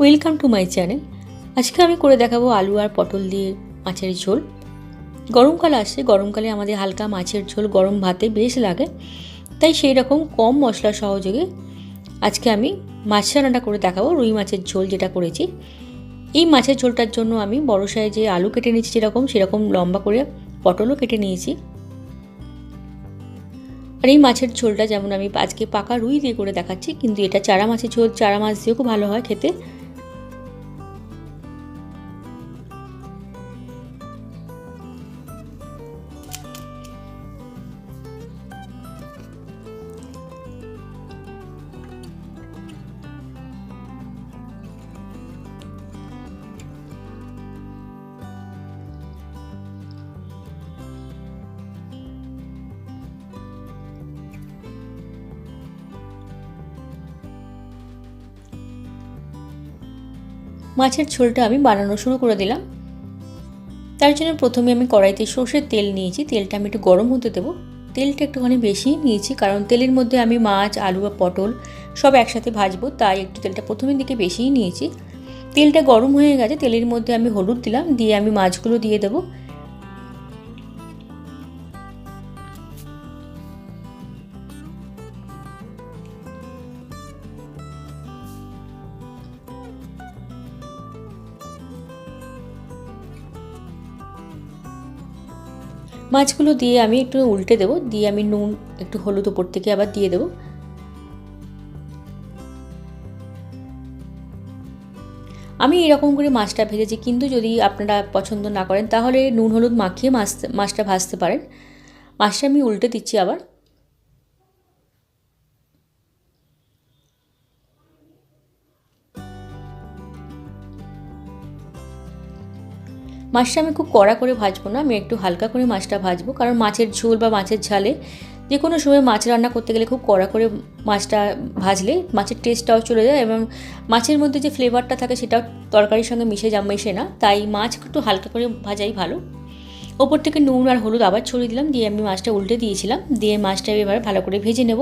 Welcome to my channel আজকে আমি করে দেখাবো আলু আর পটল দিয়ে মাছের ঝোল। গরমকাল আসছে গরমকালে আমাদের হালকা মাছের ঝোল, গরম ভাতে বেশ লাগে। তাই সেই রকম কম মশলা সহযোগে আজকে আমি মাছ রান্নাটা করে দেখাবো, রুই মাছের ঝোল যেটা করেছি। এই মাছের ঝোলটার জন্য আমি বড় সাইজে আলু কেটে নিয়েছি যেরকম, সেরকম লম্বা করে পটলও কেটে নিয়েছি। আর এই মাছের ঝোলটা যেমন আমি আজকে পাকা রুই দিয়ে করে দেখাচ্ছি, কিন্তু এটা চারা মাছের ঝোল, চারা মাছ দিয়েও খুব ভালো হয় খেতে। মাছের ঝোলটা আমি বানানো শুরু করে দিলাম। তার জন্য প্রথমে আমি কড়াইতে সর্ষের তেল নিয়েছি। তেলটা আমি একটু গরম হতে দেবো। তেলটা একটুখানি বেশি নিয়েছি, কারণ তেলের মধ্যে আমি মাছ, আলু বা পটল সব একসাথে ভাজবো, তাই একটু তেলটা প্রথমের দিকে বেশিই নিয়েছি। তেলটা গরম হয়ে গেছে, তেলের মধ্যে আমি হলুদ দিলাম, দিয়ে আমি মাছগুলো দিয়ে দেবো। মাছগুলো দিয়ে আমি একটু উল্টে দেবো, দিয়ে আমি নুন, একটু হলুদ উপর থেকে আবার দিয়ে দেবো। আমি এরকম করে মাছটা ভেজেছি, কিন্তু যদি আপনারা পছন্দ না করেন, তাহলে নুন, হলুদ মাখিয়ে মাছ, মাছটা ভাজতে পারেন। মাছটা আমি উল্টে দিচ্ছি আবার। মাছটা আমি খুব কড়া করে ভাজবো না, আমি একটু হালকা করে মাছটা ভাজবো, কারণ মাছের ঝোল বা মাছের ঝালে যে কোনো সময় মাছ রান্না করতে গেলে খুব কড়া করে মাছটা ভাজলে মাছের টেস্টটাও চলে যায় এবং মাছের মধ্যে যে ফ্লেভারটা থাকে সেটাও তরকারির সঙ্গে মিশে যা মেশে না, তাই মাছ একটু হালকা করে ভাজাই ভালো। ওপর থেকে নুন আর হলুদ আবার ছড়িয়ে দিলাম, দিয়ে আমি মাছটা উল্টে দিয়েছিলাম, দিয়ে মাছটা এবার ভালো করে ভেজে নেব।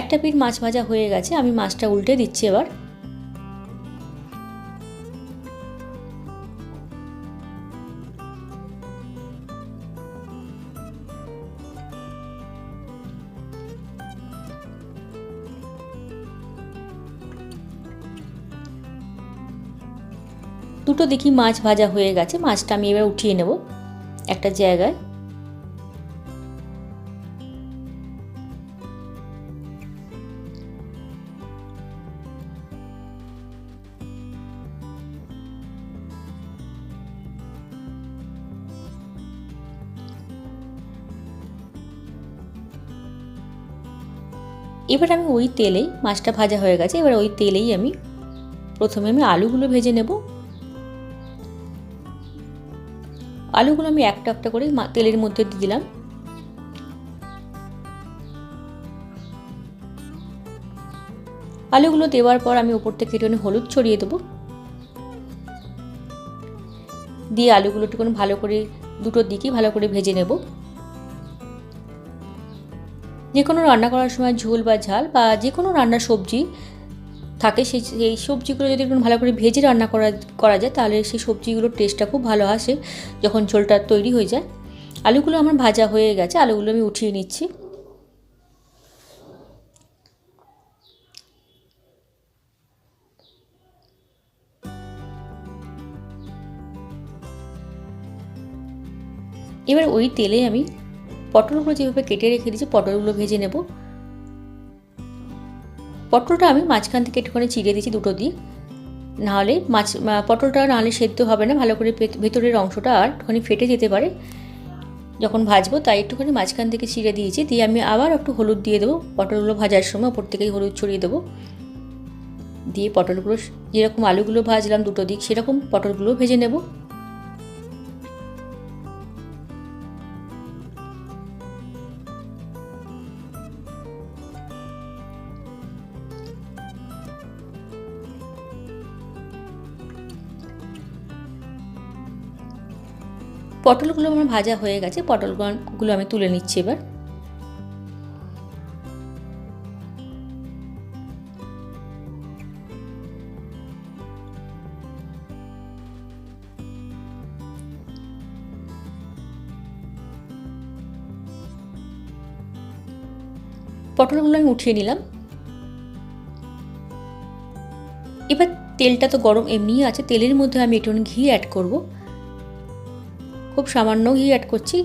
একটা পিঠ মাছ ভাজা হয়ে গেছে, আমি মাছটা উল্টে দিচ্ছি এবার। দুটো দেখি মাছ ভাজা হয়ে গেছে, মাছটা আমি এবার উঠিয়ে নেব একটা জায়গায়। এবার আমি ওই তেলেই, মাছটা ভাজা হয়ে গেছে, এবার ওই তেলেই আমি প্রথমে আমি আলুগুলো ভেজে নেব। আলুগুলো আমি একটা একটা করে তেলের মধ্যে দিয়ে দিলাম। আলুগুলো দেওয়ার পর আমি ওপর থেকে একটুখানি হলুদ ছড়িয়ে দেবো। দিয়ে আলুগুলো একটুখানি ভালো করে দুটো দিকেই ভালো করে ভেজে নেব। যে কোনো রান্না করার সময় ঝোল বা ঝাল বা যে কোনো রান্নার সবজি থাকে, সেই সেই সবজিগুলো যদি একটু ভালো করে ভেজে রান্না করা করা যায়, তাহলে সেই সবজিগুলোর টেস্টটা খুব ভালো আসে যখন ঝোলটা তৈরি হয়ে যায়। আলুগুলো আমার ভাজা হয়ে গেছে, আলুগুলো আমি উঠিয়ে নিচ্ছি। এবার ওই তেলে আমি পটলগুলো যেভাবে কেটে রেখে দিয়েছি, পটলগুলো ভেজে নেব। পটলটা আমি মাঝখান থেকে একটুখানি চিড়ে দিয়েছি দুটো দিক। নাহলে মাছ পটলটা নাহলে সেদ্ধ হবে না, ভালো করে ভেতরের অংশটা আর একটুখানি ফেটে যেতে পারে। যখন ভাজবো তাই একটুখানি মাঝখান থেকে চিড়ে দিয়েছি, দিয়ে আমি আবার একটু হলুদ দিয়ে দেবো। পটলগুলো ভাজার সময় ওপর থেকেই হলুদ ছড়িয়ে দেবো। দিয়ে পটলগুলো, যেরকম আলুগুলো ভাজলাম দুটো দিক, সেরকম পটলগুলো ভেজে নেব। পটলগুলো আমার ভাজা হয়ে গেছে, পটলগুলো আমি তুলে নিচ্ছি এবার। পটলগুলো আমি উঠিয়ে নিলাম। এবার তেলটা তো গরম এমনিই আছে, তেলের মধ্যে আমি একটু ঘি অ্যাড করব। খুব সামান্য ঘি অ্যাড করছি।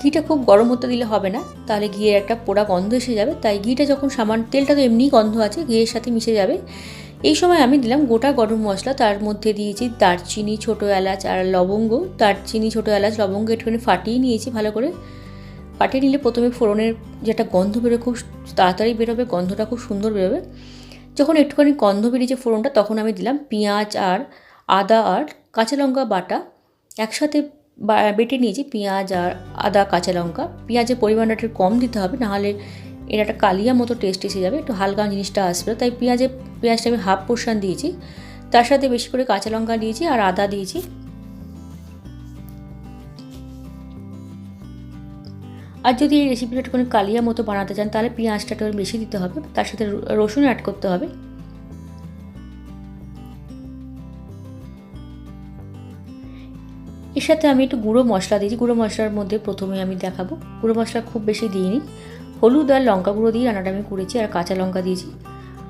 ঘিটা খুব গরম হতে দিলে হবে না, তাহলে ঘিয়ের একটা পোড়া গন্ধ এসে যাবে, তাই ঘিটা যখন সামান্য, তেলটা তো এমনিই গন্ধ আছে, ঘিয়ের সাথে মিশে যাবে। এই সময় আমি দিলাম গোটা গরম মশলা, তার মধ্যে দিয়েছি দারচিনি, ছোটো এলাচ আর লবঙ্গ। দারচিনি, ছোটো এলাচ, লবঙ্গ একটুখানি ফাটিয়ে নিয়েছি ভালো করে। ফাটিয়ে নিলে প্রথমে ফোড়নের যেটা গন্ধ বেরোবে খুব তাড়াতাড়ি বেরোবে, গন্ধটা খুব সুন্দর বেরোবে। যখন একটুখানি গন্ধ বেরিয়েছে ফোড়নটা, তখন আমি দিলাম পেঁয়াজ আর আদা আর কাঁচা লঙ্কা বাটা। একসাথে বেটে নিয়েছি পেঁয়াজ আর আদা, কাঁচা লঙ্কা। পেঁয়াজের পরিমাণটা একটু কম দিতে হবে, নাহলে এর একটা কালিয়া মতো টেস্ট এসে যাবে, একটু হালকা জিনিসটা আসবে। তাই পেঁয়াজে, পেঁয়াজটা আমি হাফ পোর্শন দিয়েছি। তার সাথে বেশি করে কাঁচা লঙ্কা দিয়েছি আর আদা দিয়েছি। আর যদি এই রেসিপিটা একটু কালিয়া মতো বানাতে চান, তাহলে পেঁয়াজটা একটু বেশি দিতে হবে, তার সাথে রসুন অ্যাড করতে হবে। এর সাথে আমি একটু গুঁড়ো মশলা দিয়েছি। গুঁড়ো মশলার মধ্যে প্রথমে আমি দেখাবো। গুঁড়ো মশলা খুব বেশি দিইনি। হলুদ আর লঙ্কা গুঁড়ো দিয়ে রান্নাটা আমি করেছি আর কাঁচা লঙ্কা দিয়েছি।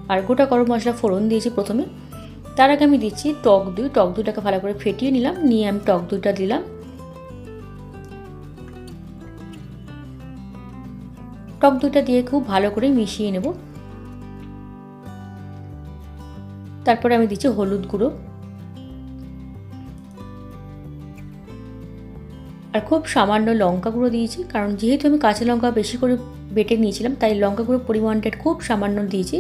আর গোটা গরম মশলা ফোড়ন দিয়েছি প্রথমে। তার আগে আমি দিচ্ছি টক দই। টক দইটাকে ভালো করে ফেটিয়ে নিলাম। নিয়ে আমি টক দইটা দিলাম। টক দইটা দিয়ে খুব ভালো করে মিশিয়ে নেব। তারপরে আমি দিচ্ছি হলুদ গুঁড়ো। আর খুব সামান্য লঙ্কা গুঁড়ো দিয়েছি, কারণ যেহেতু আমি কাঁচা লঙ্কা বেশি করে বেটে নিয়েছিলাম, তাই লঙ্কা গুঁড়ো পরিমাণটা খুব সামান্য দিয়েছি।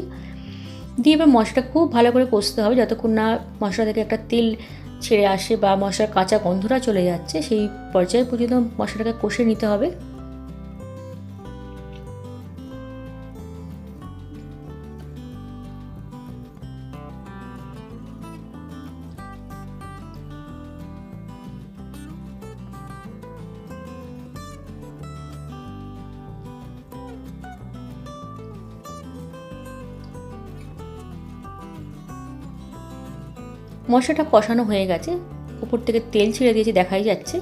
দিয়ে এবার মশলাটা খুব ভালো করে কষতে হবে, যতক্ষণ না মশলা থেকে একটা তেল ছেড়ে আসে বা মশলার কাঁচা গন্ধটা চলে যাচ্ছে, সেই পর্যায়ে পর্যন্ত মশলাটাকে কষে নিতে হবে। মশলাটা কষানো হয়ে গেছে। উপর থেকে তেল ছেড়ে দিয়েছি, দেখাই যাচ্ছে।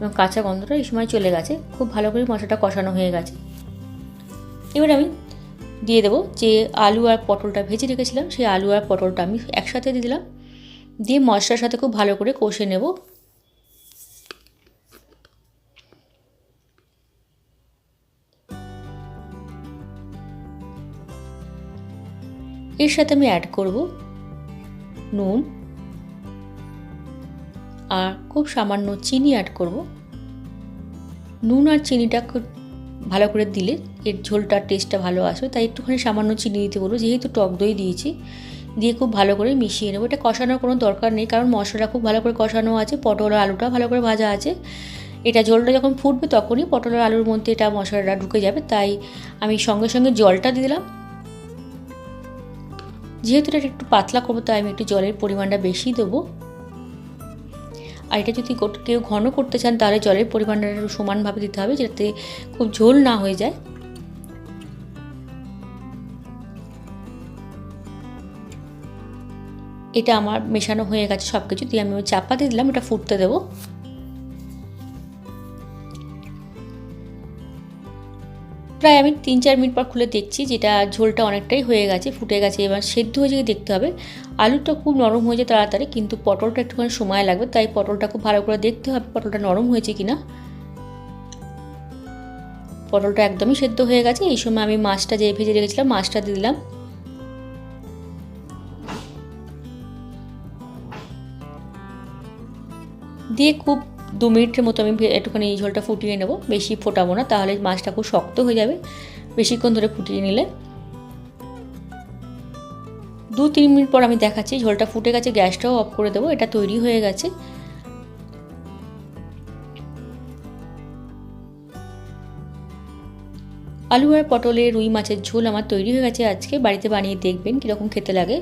এবং কাঁচা গন্ধটা এই সময় চলে গেছে। খুব ভালো করে মশলাটা কষানো হয়ে গেছে। এবার আমি দিয়ে দেবো যে আলু আর পটলটা ভেজে রেখেছিলাম, সেই আলু আর পটলটা আমি একসাথে দিয়ে দিলাম। দিয়ে মশলার সাথে খুব ভালো করে কষে নেব। এর সাথে আমি অ্যাড করব নুন আর খুব সামান্য চিনি অ্যাড করব। নুন আর চিনিটা ভালো করে দিলে এর ঝোলটার টেস্টটা ভালো আসবে। তাই একটুখানি সামান্য চিনি দিতে বলব। যেহেতু টক দই দিয়েছি, দিয়ে খুব ভালো করে মিশিয়ে নেব। এটা কষানোর কোনো দরকার নেই, কারণ মশলাটা খুব ভালো করে কষানো আছে, পটল আর আলুটা ভালো করে ভাজা আছে। এটা ঝোলটা যখন ফুটবে তখনই পটল আর আলুর মধ্যে এটা মশলাটা ঢুকে যাবে। তাই আমি সঙ্গে সঙ্গে জলটা দিলাম। যেহেতু এটা একটু পাতলা করব, তাই আমি একটু জলের পরিমাণটা বেশি দেবো। আর এটা যদি কেউ ঘন করতে চান, তাহলে জলের পরিমাণটা একটু সমানভাবে দিতে হবে, যাতে খুব ঝোল না হয়ে যায়। এটা আমার মেশানো হয়ে গেছে সব কিছু দিয়ে আমি চাপা দিয়ে দিলাম এটা ফুটতে দেবো। প্রায় আমি তিন চার মিনিট পর খুলে দেখছি যেটা ঝোলটা অনেকটাই হয়ে গেছে, ফুটে গেছে। এবার সেদ্ধ হয়ে যেয়ে দেখতে হবে, আলুটা খুব নরম হয়েছে তাড়াতাড়ি, কিন্তু পটলটা একটুখানি সময় লাগবে, তাই পটলটা খুব ভালো করে দেখতে হবে পটলটা নরম হয়েছে কিনা। পটলটা একদমই সেদ্ধ হয়ে গেছে, এই সময় আমি মাছটা যে ভেজে রেখেছিলাম, মাছটা দিলাম। দিয়ে খুব দু মিনিটের মতো আমি একটুখানি এই ঝোলটা ফুটিয়ে নেব। বেশি ফোটাবো না, তাহলে মাছটা খুব শক্ত হয়ে যাবে। বেশিক্ষণ ধরে ফুটিয়ে নিলে। দু তিন মিনিট পর আমি দেখাচ্ছি, ঝোলটা ফুটে গেছে, গ্যাসটাও অফ করে দেবো, এটা তৈরি হয়ে গেছে। আলু আর পটলে রুই মাছের ঝোল আমার তৈরি হয়ে গেছে আজকে, বাড়িতে বানিয়ে দেখবেন কীরকম খেতে লাগে।